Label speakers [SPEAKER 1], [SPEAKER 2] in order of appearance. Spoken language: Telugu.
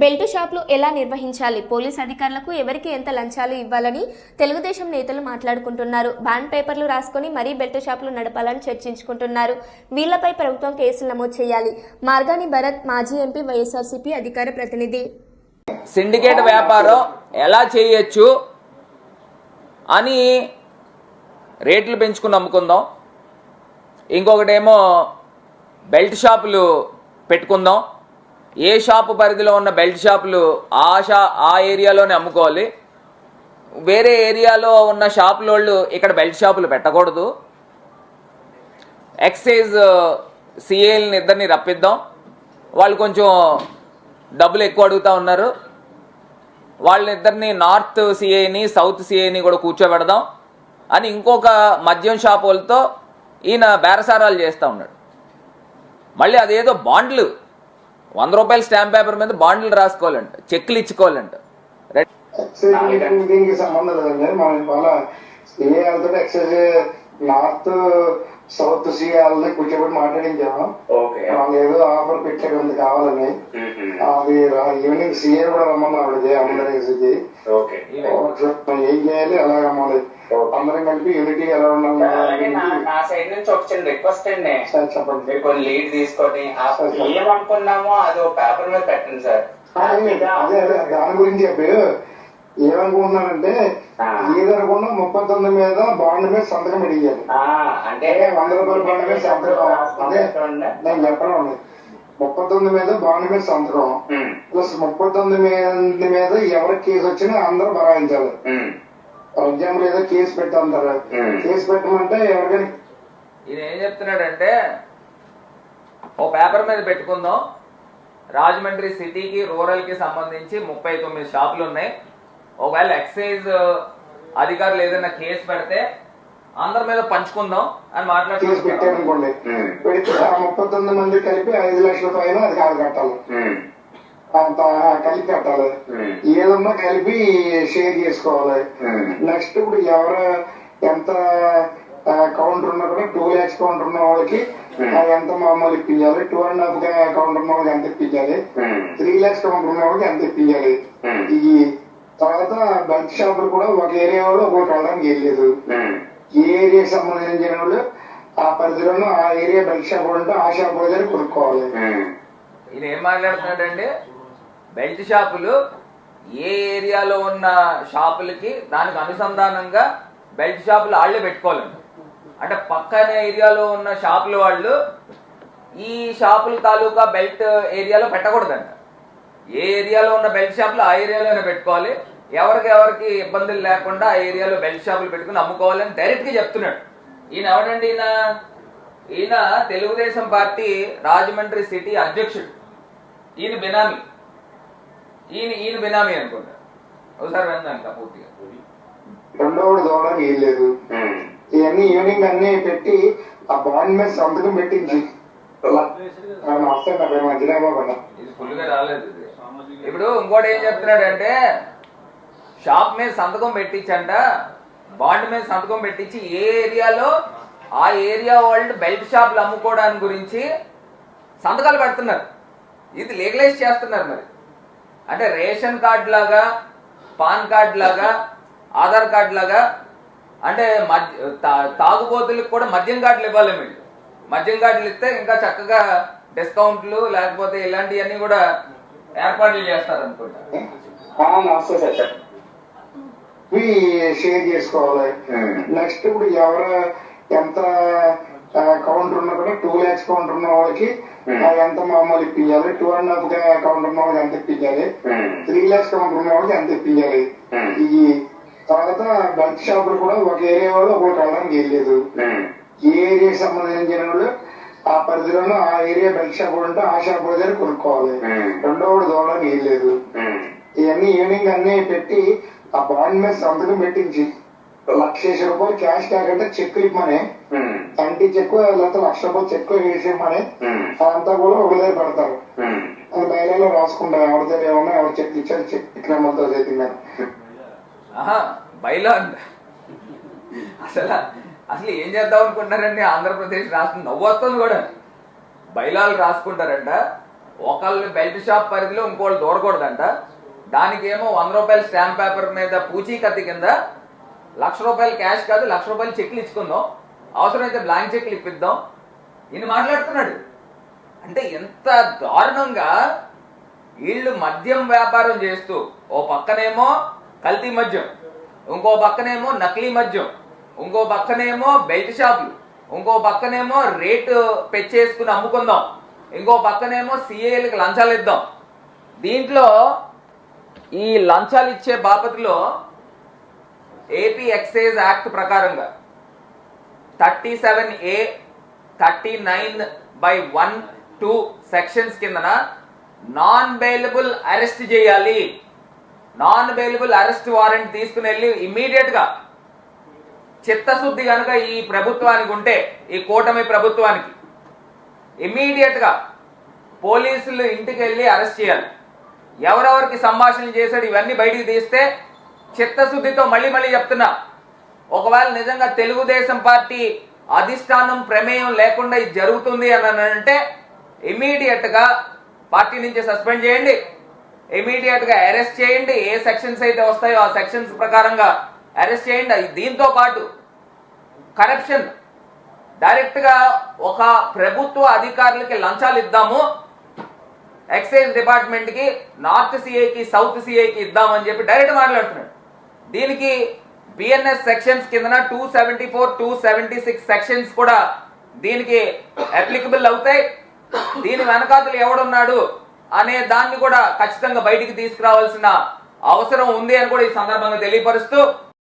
[SPEAKER 1] బెల్ట్ షాపులు ఎలా నిర్వహించాలి? పోలీస్ అధికారులకు ఎవరికి ఎంత లంచాలు ఇవ్వాలని తెలుగుదేశం నేతలు మాట్లాడుకుంటున్నారు. బాండ్ పేపర్లు రాసుకొని మరీ బెల్ట్ షాపులు నడపాలని చర్చించుకుంటున్నారు. వీళ్ళపై ప్రభుత్వం కేసులు నమోదు చేయాలి. మార్గాని భరత్ మాజీ ఎంపీ వైఎస్ఆర్సీపీ అధికార ప్రతినిధి.
[SPEAKER 2] సిండికేట్ వ్యాపారం ఎలా చేయొచ్చు అని రేట్లు పెంచుకుని అమ్ముకుందాం ఇంకొకటేమో బెల్ట్ షాపులు పెట్టుకుందాం. ఏ షాపు పరిధిలో ఉన్న బెల్ట్ షాపులు ఆ షా ఆ ఏరియాలోనే అమ్ముకోవాలి. వేరే ఏరియాలో ఉన్న షాపుల వాళ్ళు ఇక్కడ బెల్ట్ షాపులు పెట్టకూడదు. ఎక్సైజ్ సిఏల్ని uh, ఇద్దరిని రప్పిద్దాం. వాళ్ళు కొంచెం డబ్బులు ఎక్కువ అడుగుతా ఉన్నారు. వాళ్ళిద్దరిని నార్త్ సిఏని సౌత్ సిఏని కూడా కూర్చోబెడదాం. అని ఇంకొక మద్యం షాపు వాళ్ళతో ఈయన బేరసారాలు చేస్తూ ఉన్నాడు. మళ్ళీ అదేదో బాండ్లు. వంద రూపాయల స్టాంప్ పేపర్ మీద బాండ్లు రాసుకోవాలంట చెక్లు ఇచ్చుకోవాలంట.
[SPEAKER 3] దీనికి సంబంధం లేదండి. మనం ఇవాళ ఏ వెళ్తుంటే ఎక్సైజ్ నార్త్ సౌత్ సి వాళ్ళని కూర్చోబెట్టి మాట్లాడించాము.
[SPEAKER 4] ఓకే.
[SPEAKER 3] వాళ్ళు ఏదో ఆఫర్ పెట్టారు ఉంది కావాలని. అది ఈవినింగ్ సీఏ కూడా రమ్మన్నారు
[SPEAKER 4] ఓకే.
[SPEAKER 3] ఏం చేయాలి? ఎలా రమ్మాలి అందరం కలిపి యూనిటీ ఎలా ఉండాలి
[SPEAKER 4] అలాగే నా నా సైడ్ నుంచి ఒక చిన్న రిక్వెస్ట్ అండి.
[SPEAKER 3] సార్ చెప్పండి.
[SPEAKER 4] మీరు కొన్ని లీడ్ తీసుకొని ఆ ఏమనుకున్నామో అది ఒక పేపర్ మీద పెట్టండి సార్.
[SPEAKER 3] అదే అదే దాని గురించి చెప్పి ఏమనుకుంటున్నానంటే ఏదనుకున్నా ముప్పై తొమ్మిది మీద బాండ్ మీద సంతకం పెట్టించాలి
[SPEAKER 4] ఆ, అంటే
[SPEAKER 3] వంద రూపాయల బాండ్ మీద సంతకం? అదే
[SPEAKER 4] చూడండి.
[SPEAKER 3] నేను చెప్పడం ఉంది ముప్పై తొమ్మిది మీద బాండ్ మీద సంతకం.
[SPEAKER 4] ఉమ్,
[SPEAKER 3] ప్లస్ ముప్పై తొమ్మిది మీద మీద ఎవరికి కేసు వచ్చినా అందరూ భరాయించాలి
[SPEAKER 4] ఉమ్,
[SPEAKER 3] ఫర్ ఎగ్జాంపుల్ ఏదో కేసు పెట్టంటారు
[SPEAKER 4] Hmm.
[SPEAKER 3] కేసు పెట్టమంటే ఎవరికైనా
[SPEAKER 2] ఈయన ఏం చెప్తున్నాడంటే ఓ పేపర్ మీద పెట్టుకుందాం. రాజమండ్రి సిటీకి రూరల్కి సంబంధించి ముప్పై తొమ్మిది షాపులు ఉన్నాయి. ఒకవేళ ఎక్సైజ్ అధికారులు ఏదైనా కేసు పెడితే అందరి మీద పంచుకుందాం అని
[SPEAKER 3] పెట్టారనుకోండి. పెడితే ఆ ముప్పై తొమ్మిది మంది కలిపి ఐదు లక్షల పైన అది కాదు కట్టాలి. అంత కలిపి కట్టాలి
[SPEAKER 4] ఉమ్,
[SPEAKER 3] ఏదన్నా కలిపి షేర్ చేసుకోవాలి. నెక్స్ట్ ఇప్పుడు ఎవరు ఎంత కౌంటర్ ఉన్నా కూడా టూ ల్యాక్స్ కౌంటర్ ఉన్న వాళ్ళకి ఎంత మామూలు ఇప్పించాలి టూ అండ్ హాఫ్ కౌంటర్ ఉన్న వాళ్ళకి ఎంత ఇప్పించాలి త్రీ ల్యాక్స్ కౌంటర్ ఉన్న వాళ్ళకి ఎంత ఇప్పించాలి ఈ తర్వాత బల్క్ షాపులు కూడా ఒక ఏరియా వాళ్ళు ఒకటి వెళ్ళడానికి వెళ్ళలేదు ఏ ఏరియాకి సంబంధించిన వాళ్ళు ఆ పరిధిలోనూ ఆ ఏరియా బల్క్ షాప్ ఉంటే ఆ షాప్ దగ్గర కొనుక్కోవాలి.
[SPEAKER 2] ఈయన ఏం మాట్లాడుతున్నాడంటే బెల్ట్ షాపులు ఏ ఏరియాలో ఉన్న షాపులకి దానికి అనుసంధానంగా బెల్ట్ షాపులు వాళ్ళే పెట్టుకోవాలండి. అంటే పక్కన ఏరియాలో ఉన్న షాపుల వాళ్ళు ఈ షాపుల తాలూకా బెల్ట్ ఏరియాలో పెట్టకూడదంట. ఏ ఏరియాలో ఉన్న బెల్ట్ షాపులు ఆ ఏరియాలోనే పెట్టుకోవాలి. ఎవరికి ఎవరికి ఇబ్బందులు లేకుండా ఆ ఏరియాలో బెల్ట్ షాపులు పెట్టుకుని అమ్ముకోవాలని డైరెక్ట్గా చెప్తున్నాడు. ఈయన ఎవడండి ఈయన? ఈయన తెలుగుదేశం పార్టీ రాజమండ్రి సిటీ అధ్యక్షుడు. ఈయన బినామీ. ఈయన ఈయన బినామీ అనుకుంటా. ఒకసారి విందాక పూర్తిగా.
[SPEAKER 3] రెండోవాడు దూడడానికి వెళ్ళలేదు
[SPEAKER 4] ఉమ్.
[SPEAKER 3] ఇవన్నీ ఈవినింగ్ అన్ని పెట్టి ఆ బాండ్ మీద సంతకం అన్న.
[SPEAKER 2] ఇది ఫుల్గా రాలేదు ఇది. ఇప్పుడు ఇంకోటి ఏం చెప్తున్నాడంటే షాప్ మీద సంతకం పెట్టించంట బాండ్ మీద సంతకం పెట్టించి ఏ ఏరియాలో ఆ ఏరియా వాళ్ళు బెల్ట్ షాపులు అమ్ముకోవడానికి గురించి సంతకాలు పెడుతున్నారు. ఇది లీగలైజ్ చేస్తున్నారు మరి. అంటే రేషన్ కార్డ్ లాగా పాన్ కార్డ్ లాగా ఆధార్ కార్డ్ లాగా అంటే మద్య తా- తాగుబోతులకు కూడా మద్యం కార్డులు ఇవ్వాలి మీరు మద్యం కార్డులు ఇస్తే ఇంకా చక్కగా డిస్కౌంట్లు లేకపోతే ఇలాంటివన్నీ కూడా ఏర్పాట్లు చేస్తారు అనుకుంటా
[SPEAKER 3] షేర్ చేసుకోవాలి. నెక్స్ట్ ఇప్పుడు ఎవరు ఎంత కౌంటర్ ఉన్నా కూడా టూ ల్యాక్స్ కౌంటర్ ఉన్న వాళ్ళకి ఎంత మామూలు ఇప్పించాలి టూ అండ్ హాఫ్ కౌంటర్ ఉన్న వాళ్ళకి ఎంత ఇప్పించాలి త్రీ ల్యాక్స్ కౌంటర్ ఉన్న వాళ్ళకి ఎంత ఇప్పించాలి ఈ తర్వాత బల్క్ షాపులు కూడా ఒక ఏరియా వాళ్ళు ఒకటి వెళ్ళడానికి వెళ్ళలేదు ఏ ఏరియాకి సంబంధించిన వాళ్ళు ఆ పరిధిలోనూ ఆ ఏరియా బెల్ట్ షాప్ ఉంటే ఆ షాప్ దగ్గర కొనుక్కోవాలి.
[SPEAKER 4] ఉమ్,
[SPEAKER 3] రెండో వాడు దూడడానికి వెళ్ళలేదు ఇవన్నీ ఈవినింగ్ అన్ని పెట్టి ఆ బాండ్ మీద సంతకం పెట్టించి లక్ష రూపాయలు క్యాష్ కాకుండా చెక్కులు ఇవ్వమని. తంటి చెక్కు లేకపోతే లక్ష రూపాయలు చెక్కు వేసేయమని. అదంతా కూడా ఒక దగ్గర పెడతారు. అది బయలులో రాసుకుంటారు. ఎవరి దగ్గర ఏమన్నా ఎవరు చెక్ ఇచ్చారు చెక్ ఇట్లమ్మతో చేతిందని
[SPEAKER 2] బయలో అంట. అసలు అసలు ఏం చేద్దాం అనుకుంటున్నారండి? ఆంధ్రప్రదేశ్ రాష్ట్రం నవ్వు వస్తుంది కూడా. బైలాలు రాసుకుంటారంట. ఒకళ్ళు బెల్ట్ షాప్ పరిధిలో ఇంకోళ్ళు దూరకూడదంట. దానికేమో వంద రూపాయల స్టాంప్ పేపర్ మీద పూచీకత్తి కింద లక్ష రూపాయలు క్యాష్ కాదు లక్ష రూపాయలు చెక్లు ఇచ్చుకుందాం. అవసరమైతే బ్లాంక్ చెక్లు ఇప్పిద్దాం. ఈయన మాట్లాడుతున్నాడు. అంటే ఎంత దారుణంగా వీళ్ళు మద్యం వ్యాపారం చేస్తూ ఓ పక్కనేమో కల్తీ మద్యం ఇంకో పక్కనేమో నకిలీ మద్యం ఇంకో పక్కనేమో బెల్ట్ షాపులు ఇంకో పక్కనేమో రేటు పెంచేసుకుని అమ్ముకుందాం ఇంకో పక్కనేమో సిఏలకు లంచాలు ఇద్దాం. దీంట్లో ఈ లంచాలు ఇచ్చే బాపతిలో ఏపీ ఎక్సైజ్ యాక్ట్ ప్రకారంగా thirty seven A thirty nine by one two sections కిందన నాన్ బెయిలబుల్ అరెస్ట్ చేయాలి. నాన్ బెయిలబుల్ అరెస్ట్ వారెంట్ తీసుకుని వెళ్ళి ఇమ్మీడియట్గా చిత్తశుద్ధి కనుక ఈ ప్రభుత్వానికి ఉంటే ఈ కూటమి ప్రభుత్వానికి ఇమ్మీడియట్గా పోలీసులు ఇంటికి వెళ్ళి అరెస్ట్ చేయాలి. ఎవరెవరికి సంభాషణ చేశాడు ఇవన్నీ బయటికి తీస్తే చిత్తశుద్ధితో మళ్ళీ మళ్ళీ చెప్తున్నా. ఒకవేళ నిజంగా తెలుగుదేశం పార్టీ అధిష్టానం ప్రమేయం లేకుండా ఇది జరుగుతుంది అని అంటే ఇమీడియట్గా పార్టీ నుంచి సస్పెండ్ చేయండి. ఇమీడియట్గా అరెస్ట్ చేయండి. ఏ సెక్షన్స్ అయితే వస్తాయో ఆ సెక్షన్స్ ప్రకారంగా అరెస్ట్ చేయండి. అది దీంతో పాటు కరప్షన్. డైరెక్ట్గా ఒక ప్రభుత్వ అధికారులకి లంచాలు ఇద్దాము. ఎక్సైజ్ డిపార్ట్మెంట్కి నార్త్ సిఐకి సౌత్ సిఐకి ఇద్దామని చెప్పి డైరెక్ట్ మాట్లాడుతున్నాడు. దీనికి బిఎన్ఎస్ సెక్షన్స్ కిందన two seventy four two seventy six sections కూడా దీనికి అప్లికబుల్ అవుతాయి. దీని వెనకాతలు ఎవడున్నాడు అనే దాన్ని కూడా ఖచ్చితంగా బయటికి తీసుకురావాల్సిన అవసరం ఉంది అని కూడా ఈ సందర్భంగా తెలియపరుస్తూ